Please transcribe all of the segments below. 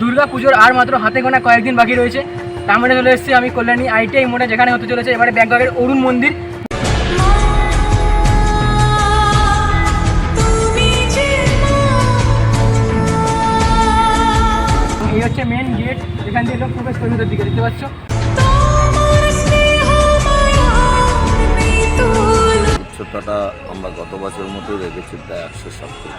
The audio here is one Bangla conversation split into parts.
দুর্গা পুজোর আর মাত্র হাতে গোনা কয়েকদিন বাকি রয়েছে। তার মধ্যে চলে এসেছি আমি কল্যাণী আইটিআই মোড়ে, যেখানে হতে চলেছে এবারে ব্যাংককের অরুণ মন্দির। এই হচ্ছে মেন গেট দিকে, দেখতে আমরা গত বছর মতোই রেখেছি, প্রায় একশো সত্তর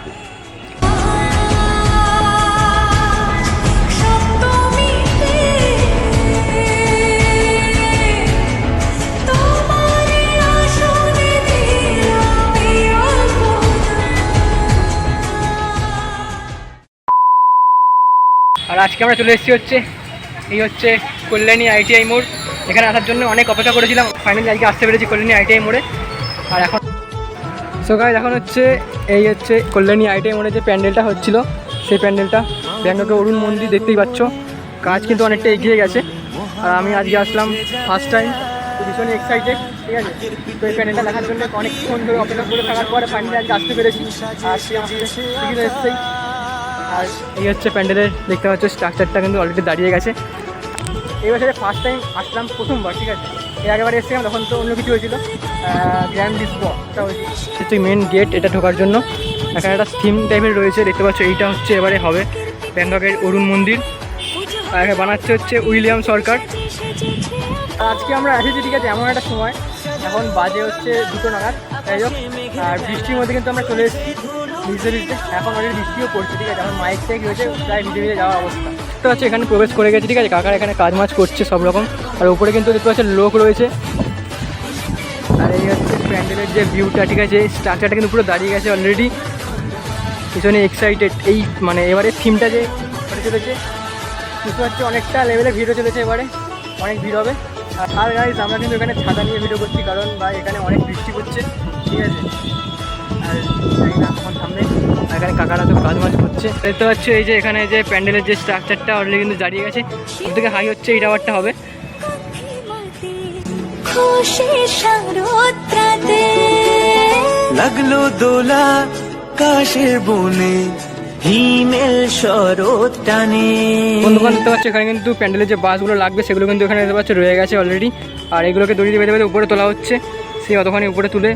আর আজকে আমরা চলে এসেছি হচ্ছে, এই হচ্ছে কল্যাণী আইটিআই মোড়। এখানে আসার জন্য অনেক অপেক্ষা করেছিলাম। ফাইনালি আজকে আসতে পেরেছি কল্যাণী আইটিআই মোড়ে। আর এখন সো এখন হচ্ছে এই হচ্ছে কল্যাণী আইটিআই মোড়ে যে প্যান্ডেলটা হচ্ছিল, সেই প্যান্ডেলটা। ব্যাংককে অরুণ মন্দির দেখতেই পাচ্ছ। কাজ কিন্তু অনেকটা এগিয়ে গেছে। আর আমি আজকে আসলাম ফার্স্ট টাইম ভীষণই এক্সাইটেড ঠিক আছে? তো এই প্যান্ডেলটা দেখার জন্য অনেকক্ষণ ধরে অপেক্ষা করে থাকার পরে ফাইনালি আজকে আসতে পেরেছি। আর সে এসছেই আর এই হচ্ছে প্যান্ডেলের, দেখতে পাচ্ছ স্ট্রাকচারটা কিন্তু অলরেডি দাঁড়িয়ে গেছে। এই বছরে ফার্স্ট টাইম আসলাম প্রথমবার, ঠিক আছে? এর আগেবার এসেছিলাম, তখন তো অন্য কিছু হয়েছিল। গ্র্যান্ড ডিসবটা হচ্ছে মেন গেট এটা ঢোকার জন্য। এখানে একটা থিম টাইপের রয়েছে, দেখতে পাচ্ছ, এইটা হচ্ছে এবারে হবে ব্যাংককের অরুণ মন্দির। আর এখানে বানাচ্ছে হচ্ছে উইলিয়াম সরকার। আজকে আমরা এসেছি, ঠিক আছে, এমন একটা সময়। এখন বাজে হচ্ছে দুটো নাগাদ। যাই হোক, আর বৃষ্টির মধ্যে কিন্তু আমরা চলে এসেছি। এখন অনেক বৃষ্টিও পড়ছে ঠিক আছে? এখন মাইক টাইক রয়েছে প্রায় ভিজে ভিজে যাওয়ার অবস্থা। তো হচ্ছে এখানে প্রবেশ করে গেছে, ঠিক আছে? কাকার এখানে কাজ মাছ করছে সব রকম। আর উপরে কিন্তু দেখতে পাচ্ছেন লোক রয়েছে। আর এই হচ্ছে প্যান্ডেলের যে ভিউটা ঠিক আছে? স্ট্রাকচারটা কিন্তু পুরো দাঁড়িয়ে গেছে অলরেডি পিছনে এক্সাইটেড এই মানে এবারে থিমটা যে চলেছে, বুঝতে পারছি অনেকটা লেভেলে ভিড়ও চলেছে এবারে। অনেক ভিড় হবে। আর- গাইজ আমরা কিন্তু এখানে ছাতা নিয়ে ভিডিও করছি, কারণ বা এখানে অনেক বৃষ্টি পড়ছে। ঠিক আছে? এখানে কাকারা তো কাজ মাছ করছে দেখতে পাচ্ছ এই যে এখানে যে প্যান্ডেলের যে স্ট্রাকচারটা অলরেডি কিন্তু দাঁড়িয়ে গেছে সব থেকে হাই হচ্ছে এই টাওয়ারটা হবে লাগল দোলা কাশের বনে, হিমেল শরৎ টানে। বন্ধুবান দেখতে পাচ্ছ, এখানে কিন্তু প্যান্ডেলের যে বাসগুলো লাগবে, সেগুলো কিন্তু এখানে দেখতে পাচ্ছ, রয়ে গেছে অলরেডি আর এগুলোকে দড়ি দিয়ে বেঁধে বেঁধে উপরে তোলা হচ্ছে। সেই অতখানি উপরে তুলে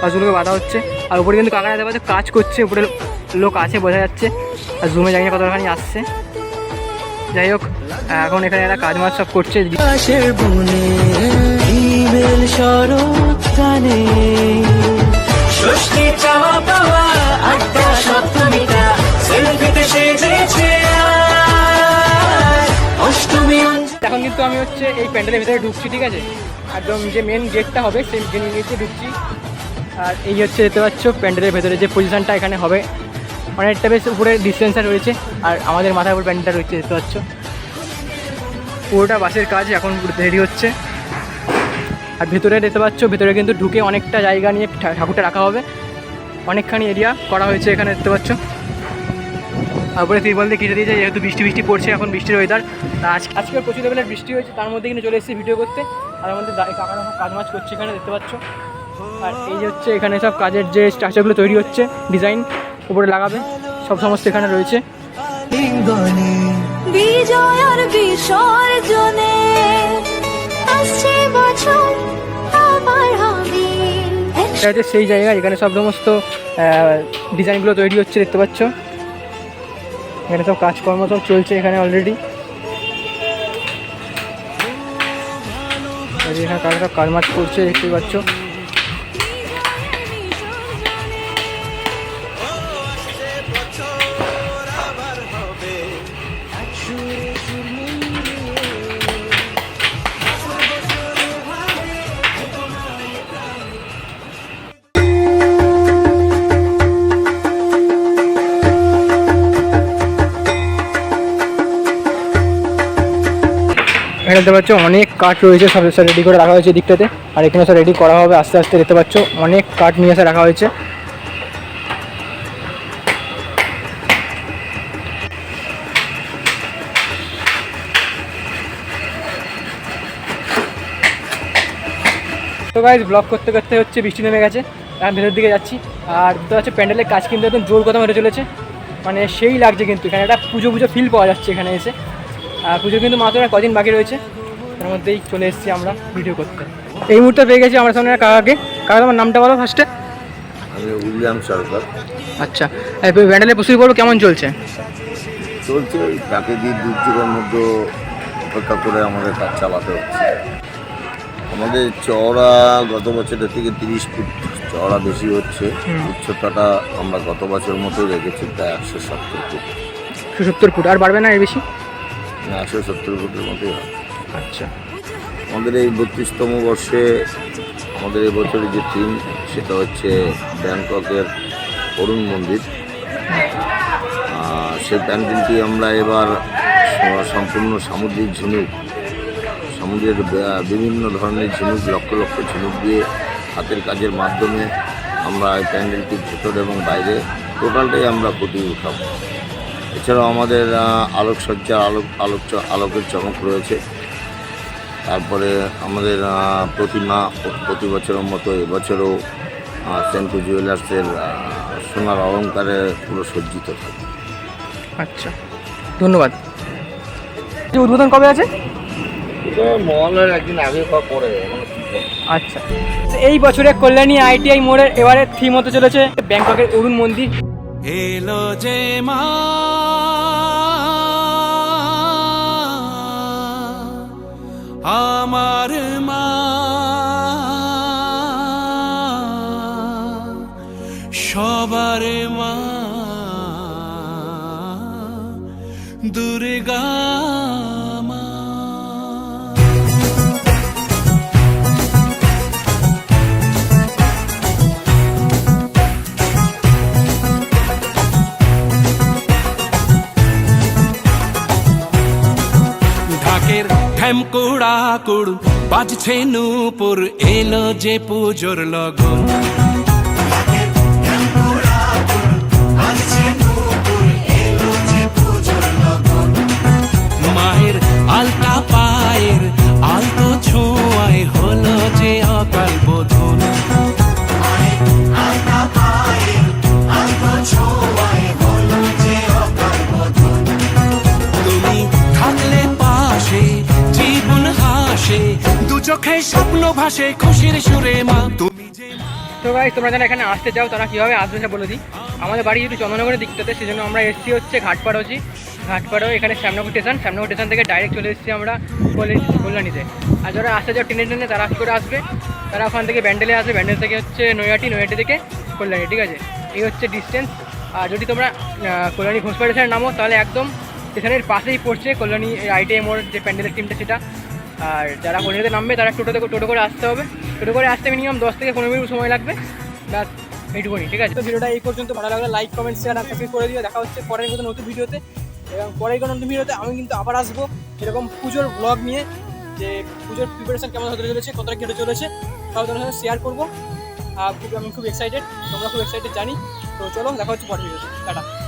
বাসগুলোকে বাঁধা হচ্ছে। আর উপরে কিন্তু কাকারা দেখতে পাচ্ছ কাজ করছে উপরে লোক আছে বোঝা যাচ্ছে। আর জুমে জানি না কতখানি আসছে। যাই হোক এখন এখানে এরা কাজ মাছ সব করছে। এখন কিন্তু আমি হচ্ছে এই প্যান্ডেলের ভিতরে ঢুকছি ঠিক আছে? একদম যে মেন গেটটা হবে সেই গেটে ঢুকছি। আর এই হচ্ছে দেখতে পাচ্ছ, প্যান্ডেলের ভেতরে যে পজিশনটা এখানে হবে, অনেকটা বেশ উপরে ডিস্টেন্সার রয়েছে। আর আমাদের মাথার উপর প্যান্ডেলটা রয়েছে, দেখতে পাচ্ছ। পুরোটা বাসের কাজ এখন রেডি হচ্ছে। আর ভেতরে দেখতে পাচ্ছ, ভেতরে কিন্তু ঢুকে অনেকটা জায়গা নিয়ে ঠাকুরটা রাখা হবে। অনেকখানি এরিয়া করা হয়েছে এখানে, দেখতে পাচ্ছ। তারপরে তিরপল দিয়ে কেটে দিয়েছে, যেহেতু বৃষ্টি বৃষ্টি পড়ছে এখন বৃষ্টির ওয়েদার আজ আজকে প্রচুর বৃষ্টি হয়েছে, তার মধ্যে কিন্তু চলে এসেছি ভিডিও করতে। আর আমাদের কাকারা কাজ মাছ করছে এখানে, দেখতে পাচ্ছ। আর এই যে হচ্ছে এখানে সব কাজের যে স্ট্রাকচারগুলো তৈরি হচ্ছে ডিজাইন উপরে লাগাবে সব সমস্ত এখানে রয়েছে। লিঙ্গনে বিসর্জনে আসছে বছর আবার হবে। এটা হচ্ছে সেই জায়গা এখানে সব সমস্ত ডিজাইনগুলো তৈরি হচ্ছে দেখতে পাচ্ছ। এখানে সব কাজকর্ম সব চলছে এখানে অলরেডি এখানে কাজ সব কাজ মাছ করছে দেখতেই পাচ্ছ। এখানে দেখতে পাচ্ছ অনেক কাঠ রয়েছে, সব রেডি করে রাখা হয়েছে দিকটাতে আর এখানে সব রেডি করা হবে, আস্তে আস্তে দেখতে পাচ্ছ অনেক কাঠ নিয়ে এসে রাখা হয়েছে। তো গাইজ ব্লগ করতে করতে হচ্ছে বৃষ্টি নেমে গেছে এখন ভেতর দিকে যাচ্ছি। আর দেখতে পাচ্ছ প্যান্ডেলের কাজ কিন্তু একদম জোর কথা মেরে চলেছে। মানে সেই লাগছে কিন্তু, এখানে একটা পুজো পুজো ফিল পাওয়া যাচ্ছে এখানে এসে। পুজো কিন্তু মাত্র আর কদিন বাকি রয়েছে। তার মধ্যেই চলে এসেছি আমরা ভিডিও করতে। এই মুহূর্তে পেয়ে গেছি আমার সামনে কাকাকে কাকা তোমার নামটা বলো ফার্স্টে উইলিয়াম সরকার। আচ্ছা ব্যান্ডেলের প্রস্তুতি পর্ব কেমন চলছে? চলছে প্রাকৃতিক দুর্যোগের মধ্যে অপেক্ষা করে আমাদের কাজ চালাতে হচ্ছে। আমাদের চওড়া গত বছরের থেকে তিরিশ ফুট চওড়া বেশি হচ্ছে। উচ্চতাটা আমরা গত বছর মতোই রেখেছি প্রায় একশো সত্তর ফুট। সত্তর ফুট আর বাড়বে না এর বেশি? একশো সত্তর ফুটের মতোই হয় আচ্ছা। আমাদের এই বত্রিশতম বর্ষে আমাদের এই বছরের যে থিম সেটা হচ্ছে ব্যাংককের অরুণ মন্দির। সেই প্যান্ডেলটি আমরা এবার সম্পূর্ণ সামুদ্রিক ঝিনুক সমুদ্রের বিভিন্ন ধরনের ঝিনুক লক্ষ লক্ষ ঝিনুক দিয়ে হাতের কাজের মাধ্যমে আমরা এই প্যান্ডেলটির ভেতর এবং বাইরে টোটালটাই আমরা ফুটিয়ে উঠাবো। এছাড়াও আমাদের আহ, আলোকসজ্জা আলোক আলোক আলোকের চমক রয়েছে। তারপরে আমাদের প্রতিমা প্রতি বছরের মতো এবছরও সেন্টু জুয়েলার্সের সোনার অলঙ্কারে পুরো সজ্জিত থাকে। আচ্ছা ধন্যবাদ। উদ্বোধন কবে আছে? মহলের একদিন আগে পরে আচ্ছা এই বছরে কল্যাণী আইটিআই মোড়ের এবারে থিম হতে চলেছে ব্যাংককের অরুণ মন্দির। এলো যে মা। আমার মা। সবার মা। দুর্গা। ঢাকের ঠ্যামকুড়া কুড় বাজছে নূপুর এলো যে পুজোর লগন। স্বপ্ন ভাসে খুশির সুরে মা। তুমি যে তো ভাই তোমরা যারা এখানে আসতে চাও তারা কীভাবে আসবে সেটা বলে দিই। আমাদের বাড়ি একটু চন্দ্রনগরের দিকটাতে সেই জন্য আমরা এসেছি হচ্ছে ঘাটপাড়াচি ঘাটপাড়াও এখানে শ্যামনগর স্টেশন। শ্যামনগর স্টেশন থেকে ডাইরেক্ট চলে এসেছি আমরা কল্যাণীতে। আর যারা আসতে চাও ট্রেনে ট্রেনে তারা কী করে আসবে। তারা ওখান থেকে ব্যান্ডেলে আসবে। ব্যান্ডেল থেকে হচ্ছে নৈহাটি নৈহাটি থেকে কল্যাণী ঠিক আছে? এই হচ্ছে ডিস্টেন্স আর যদি তোমরা কল্যাণী ঘোষপাড়া স্টেশনে নামো তাহলে একদম স্টেশনের পাশেই পড়ছে কল্যাণী আইটিআই মোড় যে প্যান্ডেলের টিমটা সেটা। আর যারা কল্যাণীতে নামবে, তারা টোটো থেকে টোটো করে আসতে হবে। টোটো করে আসতে মিনিমাম দশ থেকে পনেরো মিনিট সময় লাগবে। ব্যাস, এইটুকুনি, ঠিক আছে? তো ভিডিওটা এই পর্যন্ত। ভালো লাগলে লাইক কমেন্ট শেয়ার আর সাবস্ক্রাইব করে দিও। দেখা হচ্ছে পরের মতো নতুন ভিডিওতে। এবং পরের কোনো নতুন ভিডিওতে আমি কিন্তু আবার আসব। এরকম পুজোর ব্লগ নিয়ে যে পুজোর প্রিপারেশন কেমন হতে চলেছে, কতটা কেটে চলেছে তাও তোমার সাথে শেয়ার করব। আর খুব আমি খুব এক্সাইটেড তোমরা খুব এক্সাইটেড জানি। তো চলো, দেখা হচ্ছে পরের ভিডিওতে। টাটা।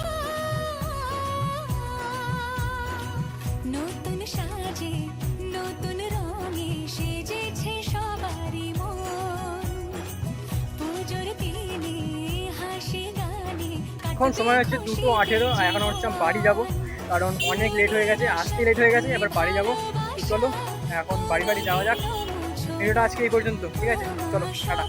এখন সময় হচ্ছে দুটো আঠেরো, আর এখন হচ্ছে আমি বাড়ি যাব। কারণ অনেক লেট হয়ে গেছে আসতে লেট হয়ে গেছে, এবার বাড়ি যাব। চলো এখন বাড়ি বাড়ি যাওয়া যাক। ভিডিওটা আজকে এই পর্যন্ত, ঠিক আছে? চলো, টাটা।